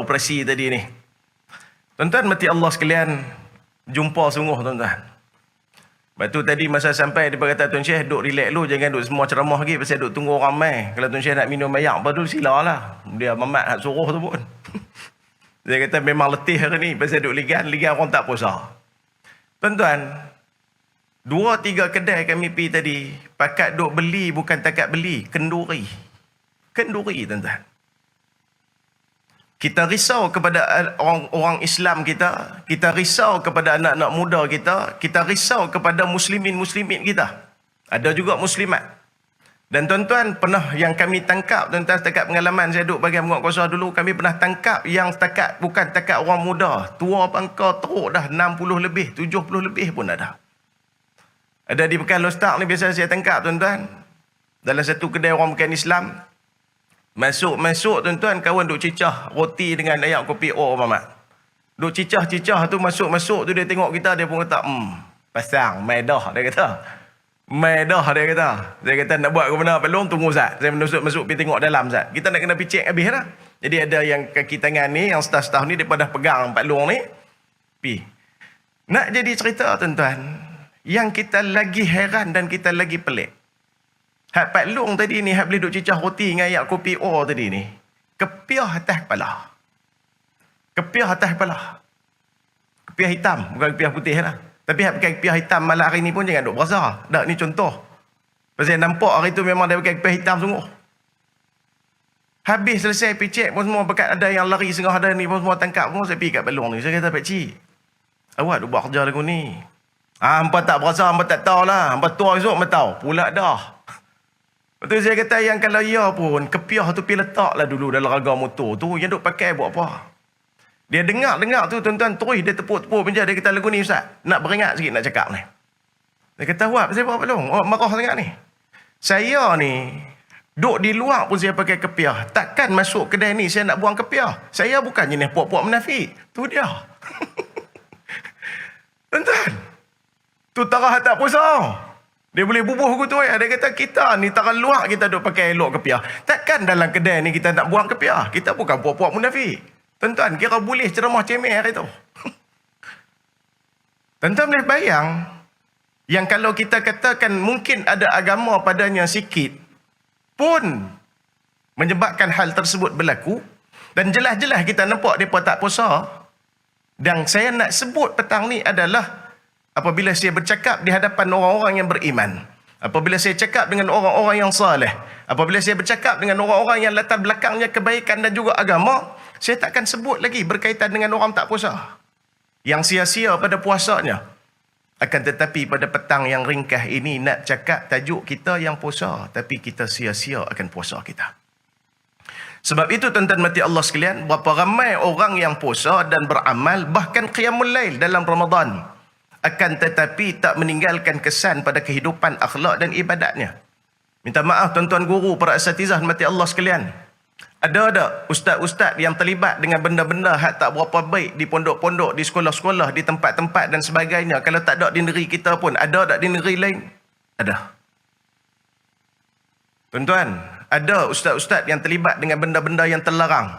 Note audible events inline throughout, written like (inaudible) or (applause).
operasi tadi ni. Tuan-tuan mati Allah sekalian, jumpa sungguh tuan-tuan. Lepas tu tadi masa sampai dia berkata Tuan Syekh duduk relax dulu jangan duduk semua ceramah lagi pasal duduk tunggu orang. Kalau Tuan Syekh nak minum ayak apa tu silalah. Dia mamat hak suruh tu pun. (laughs) dia kata memang letih hari ni pasal duduk ligan, ligan orang tak puasa. Tuan-tuan, dua tiga kedai kami pergi tadi, pakat duk beli bukan takat beli, kenduri. Kenduri tuan-tuan. Kita risau kepada orang-orang Islam kita, kita risau kepada anak-anak muda kita, kita risau kepada muslimin-muslimin kita. Ada juga muslimat. Dan tuan-tuan pernah yang kami tangkap, tuan-tuan setakat pengalaman saya duduk bagian menguat dulu, kami pernah tangkap yang setakat bukan setakat orang muda, tua bangka teruk dah 60 lebih, 70 lebih pun ada. Ada di Pekan Lostak ni biasa saya tangkap tuan-tuan. Dalam satu kedai orang bukan Islam, Masuk-masuk tuan-tuan kawan duk cicah roti dengan ayam kopi O mamat. Duk cicah-cicah tu masuk-masuk tu dia tengok kita dia pun kata, "Hmm, pasang medah," dia kata. Medah dia kata. Dia kata nak buat ke mana pelong tunggu Ustaz. Saya masuk-masuk pergi tengok dalam Ustaz. Kita nak kena picek habis dah. Jadi ada yang kaki tangan ni yang staff-staff ni daripada pegang Pak Long ni. Pi. Nak jadi cerita tuan-tuan, yang kita lagi heran dan kita lagi pelik. Hak Pak Long tadi ni, hak boleh duk cicah roti dengan ayak kopi O tadi ni. Kepiah atas kepala. Kepiah atas kepala. Kepiah hitam, bukan kepiah putih lah. Tapi hak pakai kepiah hitam malam hari ni pun jangan duk berasa. Tak, ni contoh. Pasal nampak hari tu memang dia pakai kepiah hitam sungguh. Habis selesai pergi cek pun semua bekat ada yang lari setengah ada ni pun semua tangkap pun saya pergi kat Balong ni. Saya kata Pak Cik, awak duk buat kerja lagu ni. Ah, hampa tak berasa, hampa tak tahu lah. Tua esok, hampa tahu. Pula dah. Betul saya kata yang kalau ya pun, kepiah tu pergi letaklah dulu dalam raga motor tu. Yang duk pakai buat apa? Dia dengar-dengar tu tuan-tuan terus dia tepuk-tepuk penjara. Dia kata lagu ni Ustaz. Nak beringat sikit nak cakap ni. Dia kata, buat apa dong? Oh, marah sangat ni. Saya ni, duk di luar pun saya pakai kepiah. Takkan masuk kedai ni saya nak buang kepiah. Saya bukan jenis puak-puak menafik. Tu dia. (laughs) tuan-tuan. Tu tarah tak puasa. Dia boleh bubuh aku tu ya. Dia kata kita ni tak luar kita duk pakai elok kepiah. Takkan dalam kedai ni kita nak buang kepiah. Kita bukan puak-puak munafik. Tuan-tuan, kira boleh ceramah cemeh hari tu. (laughs) Tuan-tuan boleh bayang yang kalau kita katakan mungkin ada agama padanya sikit pun menyebabkan hal tersebut berlaku dan jelas-jelas kita nampak mereka tak puasa dan saya nak sebut petang ni adalah apabila saya bercakap di hadapan orang-orang yang beriman. Apabila saya cakap dengan orang-orang yang saleh. Apabila saya bercakap dengan orang-orang yang latar belakangnya kebaikan dan juga agama. Saya takkan sebut lagi berkaitan dengan orang tak puasa. Yang sia-sia pada puasanya. Akan tetapi pada petang yang ringkah ini nak cakap tajuk kita yang puasa. Tapi kita sia-sia akan puasa kita. Sebab itu tuan-tuan mati Allah sekalian. Berapa ramai orang yang puasa dan beramal. Bahkan qiyamul lail dalam Ramadan akan tetapi tak meninggalkan kesan pada kehidupan akhlak dan ibadatnya. Minta maaf tuan-tuan guru para asatizah mati Allah sekalian. Ada ada ustaz-ustaz yang terlibat dengan benda-benda hak tak berapa baik di pondok-pondok, di sekolah-sekolah, di tempat-tempat dan sebagainya. Kalau tak ada di negeri kita pun, ada tak di negeri lain? Ada. Tuan-tuan, ada ustaz-ustaz yang terlibat dengan benda-benda yang terlarang.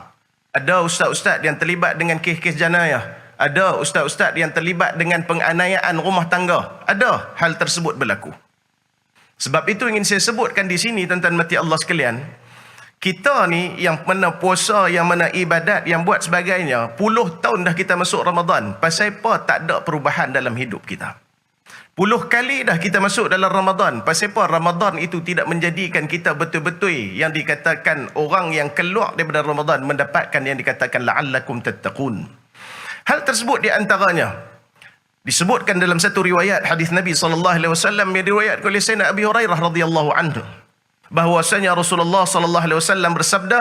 Ada ustaz-ustaz yang terlibat dengan kes-kes janayah. Ada ustaz-ustaz yang terlibat dengan penganiayaan rumah tangga. Ada hal tersebut berlaku. Sebab itu ingin saya sebutkan di sini tuan-tuan mati Allah sekalian. Kita ni yang mana puasa, yang mana ibadat, yang buat sebagainya. Puluh tahun dah kita masuk Ramadan. Pasal apa tak ada perubahan dalam hidup kita. Puluh kali dah kita masuk dalam Ramadan. Pasal apa Ramadan itu tidak menjadikan kita betul-betul yang dikatakan orang yang keluar daripada Ramadan mendapatkan yang dikatakan la'allakum tattaqun. Hal tersebut di antaranya disebutkan dalam satu riwayat hadis Nabi sallallahu alaihi wasallam yang diriwayatkan oleh Sayyidina Abi Hurairah radhiyallahu anhu bahwasanya Rasulullah sallallahu alaihi wasallam bersabda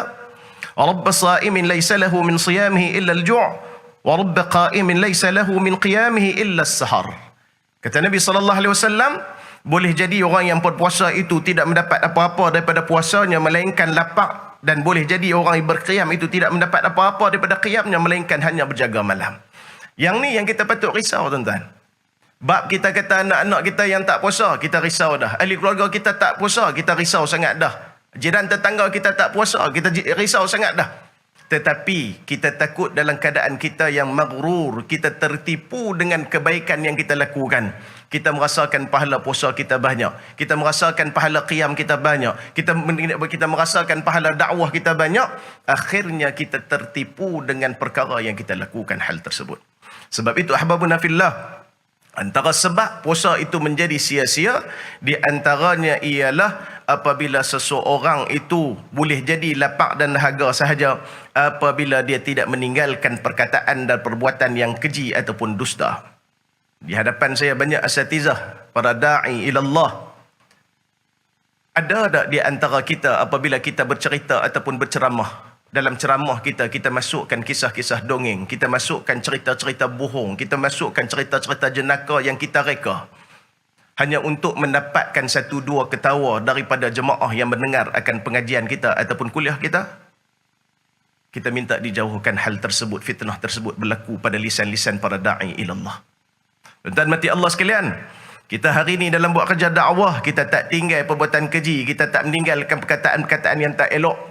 Rabb sa'imin laysa lahu min siyamihi illa al-ju' wa rabb qa'imin laysa lahu min qiyamihi illa as-sahar kata Nabi sallallahu alaihi wasallam boleh jadi orang yang berpuasa itu tidak mendapat apa-apa daripada puasanya melainkan lapar dan boleh jadi orang yang berqiyam itu tidak mendapat apa-apa daripada qiyamnya melainkan hanya berjaga malam. Yang ni yang kita patut risau tuan-tuan. Bab kita kata anak-anak kita yang tak puasa, kita risau dah. Ahli keluarga kita tak puasa, kita risau sangat dah. Jiran tetangga kita tak puasa, kita risau sangat dah. Tetapi kita takut dalam keadaan kita yang maghrur, kita tertipu dengan kebaikan yang kita lakukan. Kita merasakan pahala puasa kita banyak. Kita merasakan pahala qiyam kita banyak. Kita kita merasakan pahala dakwah kita banyak. Akhirnya kita tertipu dengan perkara yang kita lakukan hal tersebut. Sebab itu ahbabuna fillah, Antara sebab puasa itu menjadi sia-sia di antaranya ialah apabila seseorang itu boleh jadi lapak dan dahaga sahaja apabila dia tidak meninggalkan perkataan dan perbuatan yang keji ataupun dusta. Di hadapan saya banyak asatizah para dai ilallah. Ada tak di antara kita apabila kita bercerita ataupun berceramah dalam ceramah kita, kita masukkan kisah-kisah dongeng, kita masukkan cerita-cerita bohong, kita masukkan cerita-cerita jenaka yang kita reka. Hanya untuk mendapatkan satu dua ketawa daripada jemaah yang mendengar akan pengajian kita ataupun kuliah kita. Kita minta dijauhkan hal tersebut, fitnah tersebut berlaku pada lisan-lisan para da'i ilallah. Tuan mati Allah sekalian, kita hari ini dalam buat kerja dakwah, kita tak tinggal perbuatan keji, kita tak meninggalkan perkataan-perkataan yang tak elok,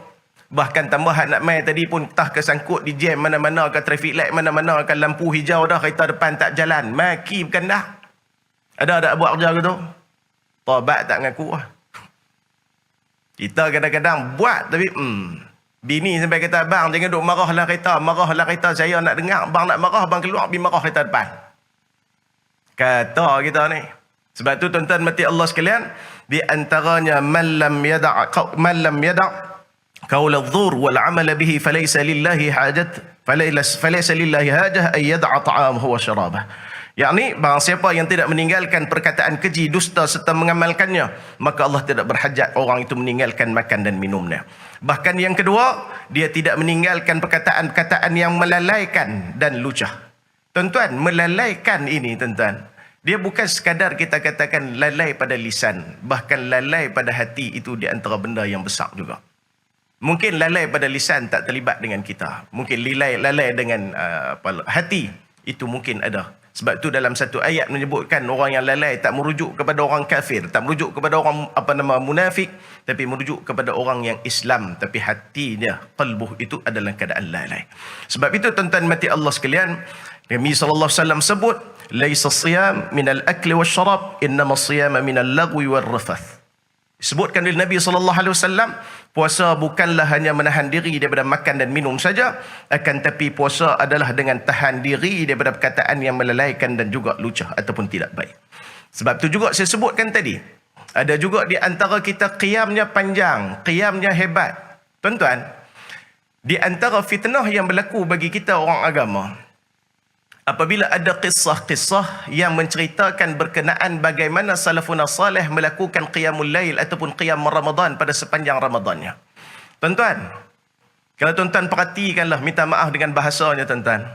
Bahkan tambahan nak main tadi pun tah kesangkut di jam mana-mana ke traffic light mana-mana ke lampu hijau dah kereta depan tak jalan. Maki bukan dah. Ada ada buat kerja gitu. Tobat tak ngaku lah. Kita kadang-kadang buat tapi hmm. Bini sampai kata bang jangan duk marahlah kereta. Marahlah kereta saya nak dengar. Bang nak marah bang keluar pergi marah kereta depan kata kita ni. Sebab tu tuan-tuan mati Allah sekalian di antaranya man lam yada man lam yada qaul adh-dhur wal amala bihi falaysa lillahi hajat falaysa falaysa lillahi hajah ay yada ta'amahu wa sharabah. Yakni barang siapa yang tidak meninggalkan perkataan keji dusta serta mengamalkannya maka Allah tidak berhajat orang itu meninggalkan makan dan minumnya. Bahkan yang kedua dia tidak meninggalkan perkataan-perkataan yang melalaikan dan lucah tuan-tuan melalaikan ini tuan-tuan dia bukan sekadar kita katakan lalai pada lisan bahkan lalai pada hati itu di antara benda yang besar juga Mungkin lalai pada lisan tak terlibat dengan kita. Mungkin lalai lalai dengan uh, hati itu mungkin ada. Sebab tu dalam satu ayat menyebutkan orang yang lalai tak merujuk kepada orang kafir, tak merujuk kepada orang apa nama munafik, tapi merujuk kepada orang yang Islam tapi hatinya, qalbuh itu adalah keadaan lalai. Sebab itu tuan-tuan mati Allah sekalian, Nabi sallallahu alaihi wasallam sebut, "Laisa siyam min al-akli wash-sharab, innama siyam min al-lagwi war-rafath." Sebutkan oleh Nabi sallallahu alaihi wasallam, puasa bukanlah hanya menahan diri daripada makan dan minum saja, akan tapi puasa adalah dengan tahan diri daripada perkataan yang melalaikan dan juga lucah ataupun tidak baik. Sebab tu juga saya sebutkan tadi, ada juga di antara kita qiyamnya panjang, qiyamnya hebat. Tuan-tuan, di antara fitnah yang berlaku bagi kita orang agama, apabila ada kisah-kisah yang menceritakan berkenaan bagaimana salafun salih melakukan qiyamul lail ataupun qiyam Ramadan pada sepanjang Ramadannya. Tuan-tuan, kalau tuan-tuan perhatikanlah minta maaf dengan bahasanya tuan-tuan.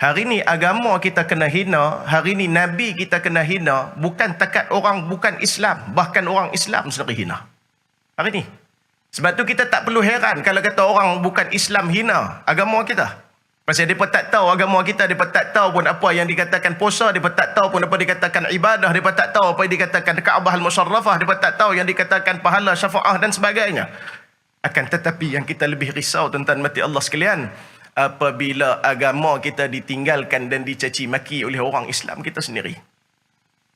Hari ini agama kita kena hina, hari ini nabi kita kena hina bukan takat orang bukan Islam, bahkan orang Islam sendiri hina. Hari ini. Sebab tu kita tak perlu heran kalau kata orang bukan Islam hina agama kita. Pasal mereka tak tahu agama kita, mereka tak tahu pun apa yang dikatakan puasa, mereka tak tahu pun apa dikatakan ibadah, mereka tak tahu apa yang dikatakan Kaabah al-Musarrafah, mereka tak tahu yang dikatakan pahala syafaah dan sebagainya. Akan tetapi yang kita lebih risau tentang mati Allah sekalian, apabila agama kita ditinggalkan dan dicaci maki oleh orang Islam kita sendiri.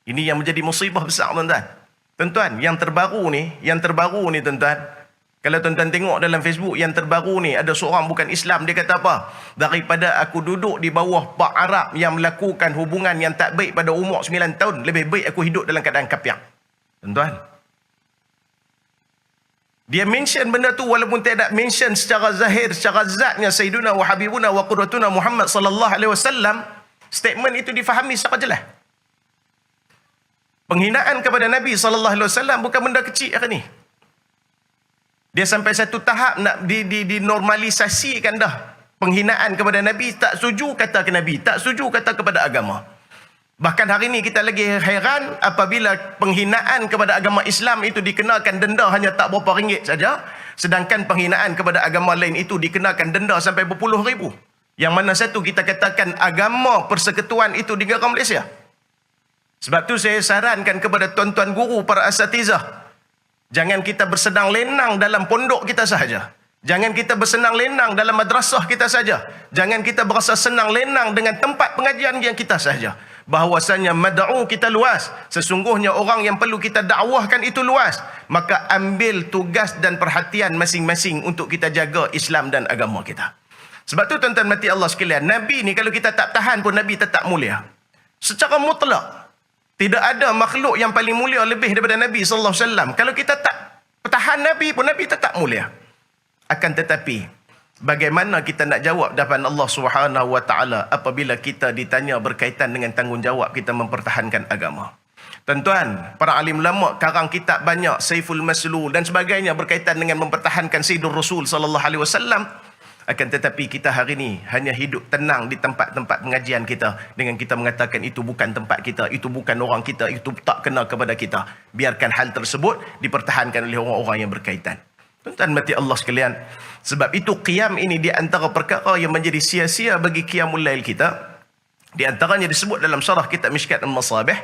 Ini yang menjadi musibah besar tuan-tuan. Tuan-tuan, yang terbaru ni, yang terbaru ni tuan-tuan, kalau tuan-tuan tengok dalam Facebook yang terbaru ni ada seorang bukan Islam dia kata apa? Daripada aku duduk di bawah Pak Arab yang melakukan hubungan yang tak baik pada umur 9 tahun, lebih baik aku hidup dalam keadaan kapiak. Tuan-tuan. Dia mention benda tu walaupun tidak mention secara zahir, secara zatnya Sayyiduna wa Habibuna wa Qurratuna Muhammad sallallahu alaihi wasallam, statement itu difahami secara jelas. Penghinaan kepada Nabi sallallahu alaihi wasallam bukan benda kecil hari ni. Dia sampai satu tahap nak di, di, dinormalisasikan dah. Penghinaan kepada Nabi, tak setuju kata ke Nabi, tak setuju kata kepada agama. Bahkan hari ini kita lagi heran apabila penghinaan kepada agama Islam itu dikenakan denda hanya tak berapa ringgit saja. Sedangkan penghinaan kepada agama lain itu dikenakan denda sampai berpuluh ribu. Yang mana satu kita katakan agama persekutuan itu di negara Malaysia. Sebab tu saya sarankan kepada tuan-tuan guru para asatizah Jangan kita bersedang lenang dalam pondok kita sahaja. Jangan kita bersenang lenang dalam madrasah kita saja. Jangan kita berasa senang lenang dengan tempat pengajian yang kita saja. Bahawasanya mad'u kita luas. Sesungguhnya orang yang perlu kita dakwahkan itu luas. Maka ambil tugas dan perhatian masing-masing untuk kita jaga Islam dan agama kita. Sebab tu tuan-tuan mati Allah sekalian. Nabi ni kalau kita tak tahan pun Nabi tetap mulia. Secara mutlak. Tidak ada makhluk yang paling mulia lebih daripada Nabi SAW. Kalau kita tak tahan Nabi pun Nabi tetap mulia. Akan tetapi bagaimana kita nak jawab depan Allah Subhanahu Wa Taala apabila kita ditanya berkaitan dengan tanggungjawab kita mempertahankan agama. Tuan-tuan, para alim ulama karang kitab banyak Saiful Maslul dan sebagainya berkaitan dengan mempertahankan Sayyidur Rasul sallallahu alaihi wasallam. Akan tetapi kita hari ini hanya hidup tenang di tempat-tempat pengajian kita dengan kita mengatakan itu bukan tempat kita, itu bukan orang kita, itu tak kena kepada kita. Biarkan hal tersebut dipertahankan oleh orang-orang yang berkaitan. Tuan-tuan mati Allah sekalian. Sebab itu qiyam ini di antara perkara yang menjadi sia-sia bagi qiyamul lail kita. Di antaranya disebut dalam syarah kitab Mishkat Al-Masabih.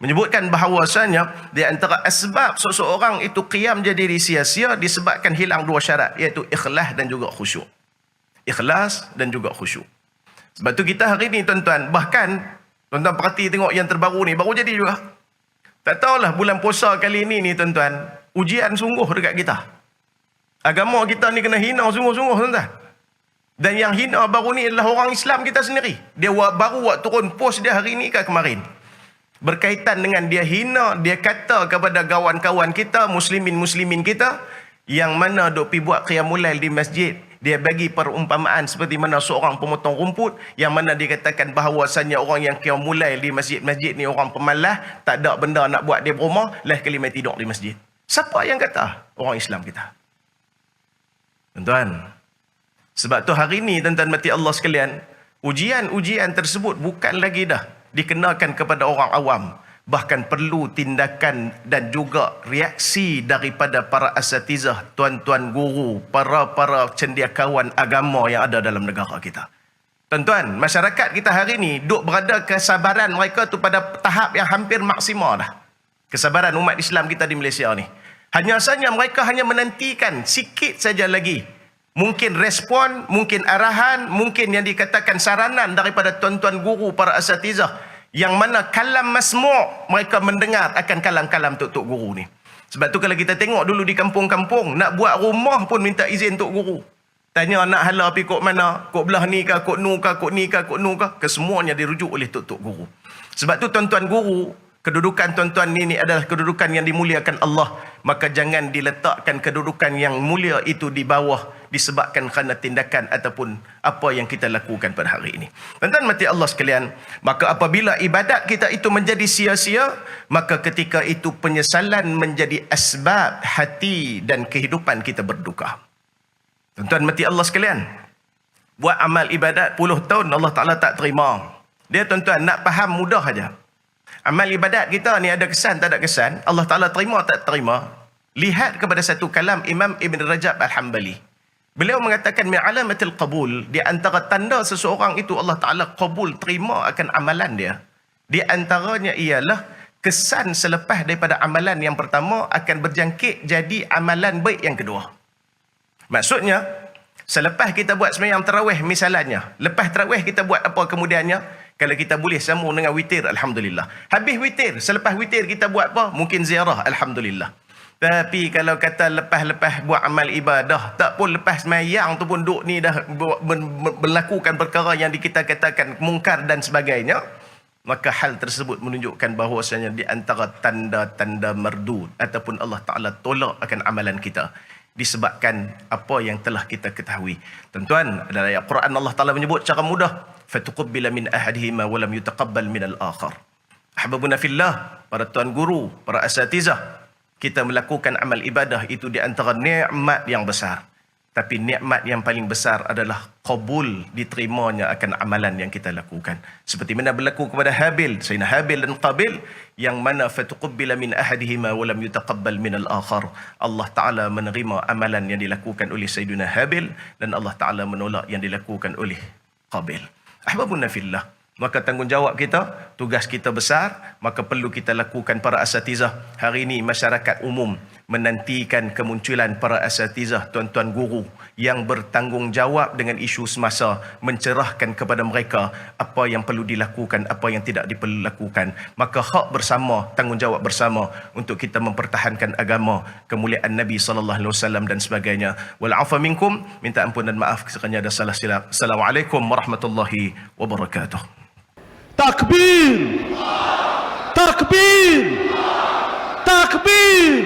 Menyebutkan bahawasanya di antara asbab seseorang itu qiyam jadi sia-sia disebabkan hilang dua syarat. Iaitu ikhlas dan juga khusyuk. Ikhlas dan juga khusyuk. Sebab tu kita hari ini tuan-tuan. Bahkan tuan-tuan perhati tengok yang terbaru ni. Baru jadi juga. Tak tahulah bulan puasa kali ini ni tuan-tuan. Ujian sungguh dekat kita. Agama kita ni kena hina sungguh-sungguh tuan-tuan. Dan yang hina baru ni adalah orang Islam kita sendiri. Dia baru buat turun post dia hari ni ke kemarin. Berkaitan dengan dia hina, dia kata kepada kawan-kawan kita, muslimin-muslimin kita, yang mana duk pi buat qiyamulail di masjid, dia bagi perumpamaan seperti mana seorang pemotong rumput yang mana dia katakan bahawasanya orang yang qiyamulail di masjid-masjid ni orang pemalas, tak ada benda nak buat dia berumah, lah kali tidur di masjid. Siapa yang kata? Orang Islam kita. Tuan-tuan, sebab tu hari ini tuan-tuan mati Allah sekalian, ujian-ujian tersebut bukan lagi dah dikenakan kepada orang awam. Bahkan perlu tindakan dan juga reaksi daripada para asatizah, tuan-tuan guru, para-para cendiakawan agama yang ada dalam negara kita. Tuan-tuan, masyarakat kita hari ini duk berada kesabaran mereka tu pada tahap yang hampir maksimal dah. Kesabaran umat Islam kita di Malaysia ni. Hanya saja mereka hanya menantikan sikit saja lagi. Mungkin respon, mungkin arahan, mungkin yang dikatakan saranan daripada tuan-tuan guru para asatizah. Yang mana kalam masmu' mereka mendengar akan kalam-kalam tok-tok guru ni. Sebab tu kalau kita tengok dulu di kampung-kampung, nak buat rumah pun minta izin tok guru. Tanya nak hala pergi kok mana, kok belah ni kah, kok nu kah, kok ni kah, kok nu kah. Kesemuanya dirujuk oleh tok-tok guru. Sebab tu tuan-tuan guru, kedudukan tuan-tuan ini adalah kedudukan yang dimuliakan Allah maka jangan diletakkan kedudukan yang mulia itu di bawah disebabkan kerana tindakan ataupun apa yang kita lakukan pada hari ini. Tuan-tuan mati Allah sekalian, maka apabila ibadat kita itu menjadi sia-sia, maka ketika itu penyesalan menjadi asbab hati dan kehidupan kita berduka. Tuan-tuan mati Allah sekalian, buat amal ibadat puluh tahun Allah Ta'ala tak terima. Dia tuan-tuan nak faham mudah saja. Amal ibadat kita ni ada kesan tak ada kesan. Allah Ta'ala terima tak terima. Lihat kepada satu kalam Imam Ibn Rajab Al-Hambali. Beliau mengatakan mi'alamatil qabul. Di antara tanda seseorang itu Allah Ta'ala qabul terima akan amalan dia. Di antaranya ialah kesan selepas daripada amalan yang pertama akan berjangkit jadi amalan baik yang kedua. Maksudnya, selepas kita buat semayang terawih misalnya, lepas terawih kita buat apa kemudiannya? Kalau kita boleh sambung dengan witir, Alhamdulillah. Habis witir, selepas witir kita buat apa? Mungkin ziarah, Alhamdulillah. Tapi kalau kata lepas-lepas buat amal ibadah, tak pun lepas mayang tu pun duk ni dah melakukan perkara yang kita katakan mungkar dan sebagainya, maka hal tersebut menunjukkan bahawasanya di antara tanda-tanda merdu ataupun Allah Ta'ala tolak akan amalan kita disebabkan apa yang telah kita ketahui. Tuan-tuan, dalam ayat Quran Allah Taala menyebut secara mudah, fatuqabbila min ahadihima wa lam yutaqabbal min al-akhar. Ahbabuna fillah, para tuan guru, para asatizah, kita melakukan amal ibadah itu di antara nikmat yang besar. Tapi nikmat yang paling besar adalah kabul diterimanya akan amalan yang kita lakukan. Seperti mana berlaku kepada Habil, Sayyidina Habil dan Qabil yang mana fatuqabbila min ahadihima wa lam yutaqabbal min al-akhar. Allah Taala menerima amalan yang dilakukan oleh Sayyidina Habil dan Allah Taala menolak yang dilakukan oleh Qabil. Ahbabun fillah. Maka tanggungjawab kita, tugas kita besar, maka perlu kita lakukan para asatizah. Hari ini masyarakat umum menantikan kemunculan para asatizah, tuan-tuan guru yang bertanggungjawab dengan isu semasa, mencerahkan kepada mereka apa yang perlu dilakukan, apa yang tidak diperlu lakukan. Maka hak bersama, tanggungjawab bersama untuk kita mempertahankan agama, kemuliaan Nabi sallallahu alaihi wasallam dan sebagainya. Wal afa minkum, minta ampun dan maaf sekiranya ada salah silap. Assalamualaikum warahmatullahi wabarakatuh. takbir takbir Takbir.